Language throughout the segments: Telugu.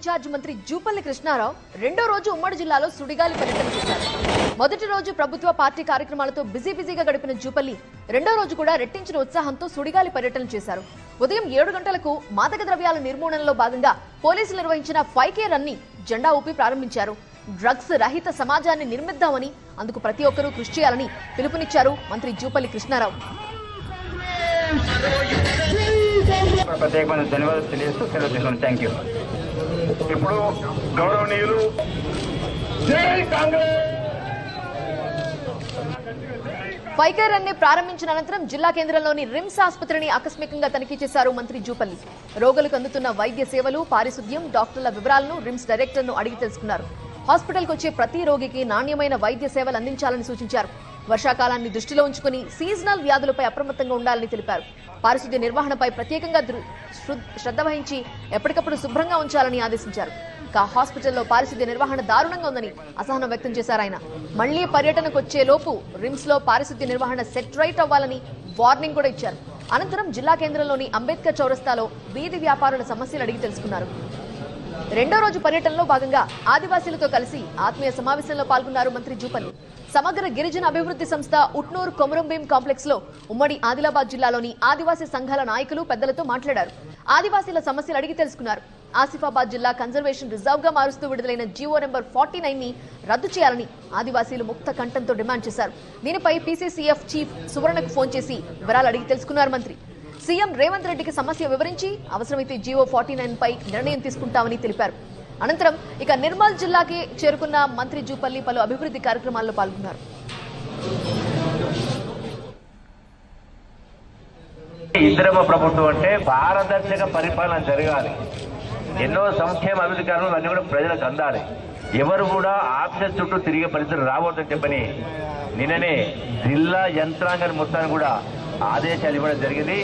ఇన్ఛార్జ్ మంత్రి జూపల్లి కృష్ణారావు రెండో రోజు ఉమ్మడి జిల్లాలో సుడిగాలి పర్యటన చేశారు. మొదటి రోజు ప్రభుత్వ పార్టీ కార్యక్రమాలతో బిజీ బిజీగా గడిపిన జూపల్లి రెండో రోజు కూడా రెట్టించిన ఉత్సాహంతో సుడిగాలి పర్యటన చేశారు. ఉదయం ఏడు గంటలకు మాదక ద్రవ్యాల నిర్మూలనలో భాగంగా పోలీసులు నిర్వహించిన ఫైవ్ కే రన్ని జెండా ఊపి ప్రారంభించారు. డ్రగ్స్ రహిత సమాజాన్ని నిర్మిద్దామని అందుకు ప్రతి ఒక్కరూ కృషి చేయాలని పిలుపునిచ్చారు మంత్రి జూపల్లి కృష్ణారావు. ప్రత్యేకమైన ధన్యవాదాలు తెలియజేస్తూ సెలవు తీసుకున్నాను థ్యాంక్ యూ. ఇప్పుడు గౌరవనీయులు జై కాంగ్రెస్! వైఖరి రన్ ప్రారంభించిన అనంతరం జిల్లా కేంద్రంలోని రిమ్స్ ఆసుపత్రిని ఆకస్మికంగా తనిఖీ చేశారు మంత్రి జూపల్లి. రోగులకు అందుతున్న వైద్య సేవలు పారిశుద్ధ్యం డాక్టర్ల వివరాలను రిమ్స్ డైరెక్టర్ను అడిగి తెలుసుకున్నారు. హాస్పిటల్కు వచ్చే ప్రతి రోగికి నాణ్యమైన వైద్య సేవలు అందించాలని సూచించారు. వర్షాకాలాన్ని దృష్టిలో ఉంచుకుని సీజనల్ వ్యాధులపై అప్రమత్తంగా ఉండాలని తెలిపారు. పారిశుద్ధ్య నిర్వహణపై ప్రత్యేకంగా శ్రద్ధ వహించి ఎప్పటికప్పుడు శుభ్రంగా ఉంచాలని ఆదేశించారు. ఇక హాస్పిటల్లో పారిశుద్ధ్య నిర్వహణ దారుణంగా ఉందని అసహనం వ్యక్తం చేశారు ఆయన. మళ్ళీ పర్యటనకు వచ్చే లోపు రిమ్స్లో పారిశుద్ధ్య నిర్వహణ సెట్ రైట్ అవ్వాలని వార్నింగ్ కూడా ఇచ్చారు. అనంతరం జిల్లా కేంద్రంలోని అంబేద్కర్ చౌరస్తాలో వీధి వ్యాపారుల సమస్యలు అడిగి తెలుసుకున్నారు. రెండో రోజు పర్యటనలో భాగంగా ఆదివాసీలతో కలిసి ఆత్మీయ సమావేశంలో పాల్గొన్నారు మంత్రి జూపల్లి. సమగ్ర గిరిజన అభివృద్ధి సంస్థ ఉట్నూరు కొమరంభీం కాంప్లెక్స్లో ఉమ్మడి ఆదిలాబాద్ జిల్లాలోని ఆదివాసీ సంఘాల నాయకులు పెద్దలతో మాట్లాడారు. ఆదివాసీల సమస్యలు అడిగి తెలుసుకున్నారు. ఆసిఫాబాద్ జిల్లా కన్జర్వేషన్ రిజర్వ్గా మారుస్తూ విడుదలైన జీవో నెంబర్ ఫార్టీ నైన్ని రద్దు చేయాలని ఆదివాసీలు ముక్త కంఠంతో డిమాండ్ చేశారు. దీనిపై పీసీసీఎఫ్ చీఫ్ సువర్ణకు ఫోన్ చేసి వివరాలు అడిగి తెలుసుకున్నారు మంత్రి. సీఎం రేవంత్ రెడ్డికి సమస్య వివరించి అవసరమైతే జీవో ఫార్టీ నైన్ పై నిర్ణయం తీసుకుంటామని తెలిపారు. అనంతరం ఇక నిర్మల్ జిల్లాకి చేరుకున్న మంత్రి జూపల్లి పలు అభివృద్ధి కార్యక్రమాల్లో పాల్గొన్నారు. ఇందిరమ్మ ప్రభుత్వం అంటే పారదర్శక పరిపాలన జరగాలి. ఎన్నో సంక్షేమ అభివృద్ధి కార్యక్రమాలు అన్ని కూడా ప్రజలకు అందాలి. ఎవరు కూడా ఆఫీసర్ చుట్టూ తిరిగే పరిస్థితులు రావద్దని చెప్పని నిన్ననే జిల్లా యంత్రాంగాన్ని మొత్తాన్ని కూడా ఆదేశాలు ఇవ్వడం జరిగింది.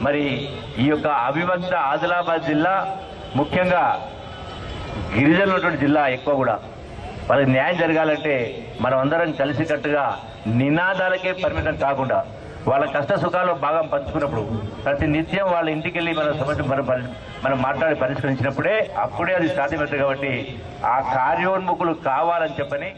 మరి ఈ యొక్క అవిభక్త ఆదిలాబాద్ జిల్లా ముఖ్యంగా గిరిజనులు ఉన్నటువంటి జిల్లా ఎక్కువ కూడా. వాళ్ళకి న్యాయం జరగాలంటే మనం అందరం కలిసికట్టుగా నినాదాలకే పరిమితం కాకుండా వాళ్ళ కష్ట సుఖాలు భాగం పంచుకున్నప్పుడు ప్రతి నిత్యం వాళ్ళ ఇంటికి వెళ్ళి మన సమస్య మనం మనం మాట్లాడి పరిష్కరించినప్పుడే అప్పుడే అది సాధ్యమవుతుంది కాబట్టి ఆ కార్యోన్ముఖులు కావాలని చెప్పని